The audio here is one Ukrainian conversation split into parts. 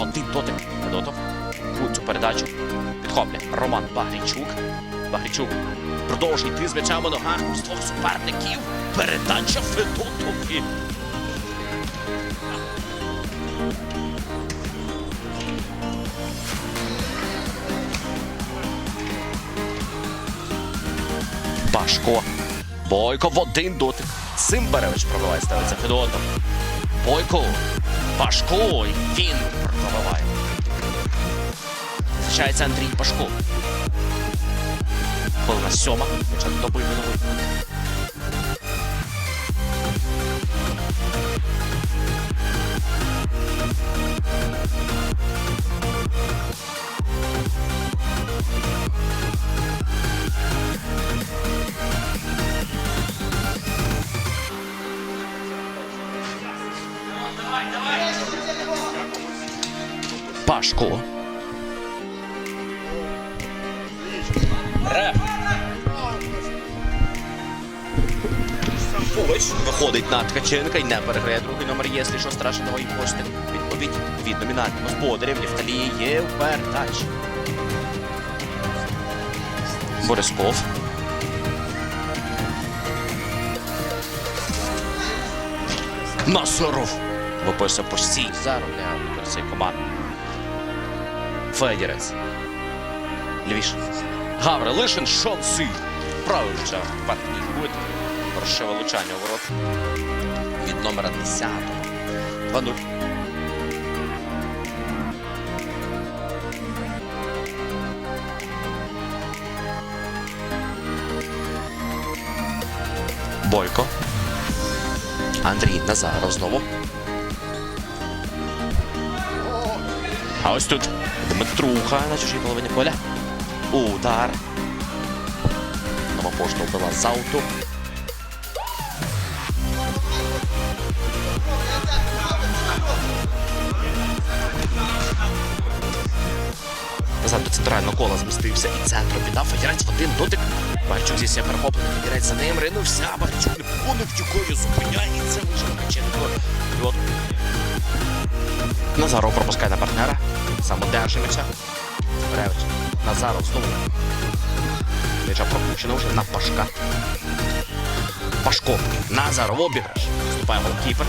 Один дотик. Федотов. Цю передачу. Підхоплює. Роман Багрічук. Багрічук продовжує йти з м'ячами ногах з двох суперників. Передача Федотові. Пашко. Бойко в один дотик. Симбаревич пробиває, ставиться Федотов. Бойко. Пашко. І він пробиває. Зустрічається Андрій Пашко. Хвилина сьома. Початок доби минулої. Пашко. Реп. Виходить на Ткаченка і не переграє другий номер, якщо що страшного і хочете відповідь від номінального господарів Нефталії є передач. Борисков. Насоров. Виписує постій. Заробляє цей команд. Федірець. Лівіше. Гаврилишин шанси. Правий влучав. Партній кут. Грошове влучання у ворот. Від номера 10. 2-0. Бойко. Андрій Назаров знову. А ось тут Дмитруха на чужій половині поля. Удар. Нова пошта вбила з ауту. Назад до центрального кола змістився і центром віддав Федірець в один дотик. Барчук зі себе перехоплений, Федірець за ним ринувся. Барчук не понув тюкою, зупиняється лише Ткаченко. І от Назаров пропускає на партнера. Сам одержує м'яча. Ревич. Назаров знову. М'яча пропущено вже на Пашка. Пашко. Назаров обіграш. Вступає голкіпер.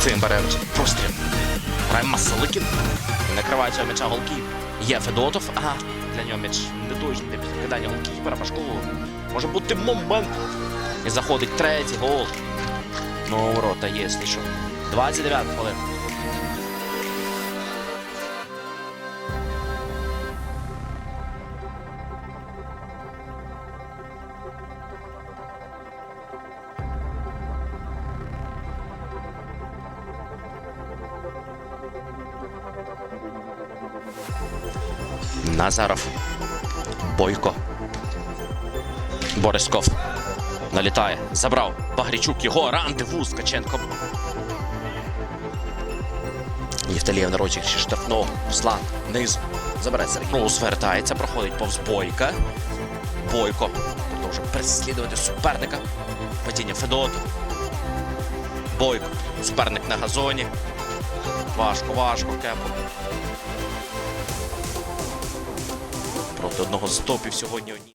Цимбаревич. Простріл. Грає Масаликін. І накриває цього м'яча голкіп. Є Федотов. Ага. Для нього м'яч не підкидання голкіпера. Пашко. Може бути момент. І заходить третій гол. Ну, ворота, якщо що. 29 хвилин. Назаров. Бойко. Борисков. Налітає. Забрав. Багрічук його. Рандеву. Скаченко. Євталієв на розіграші штрафного. Руслан. Низ. Забере Сергій. Ну, звертається. Проходить повз Бойка. Бойко. Продовжує переслідувати суперника. Падіння Федотов. Бойко. Суперник на газоні. Важко, важко, кепо. Проти одного з топів сьогодні.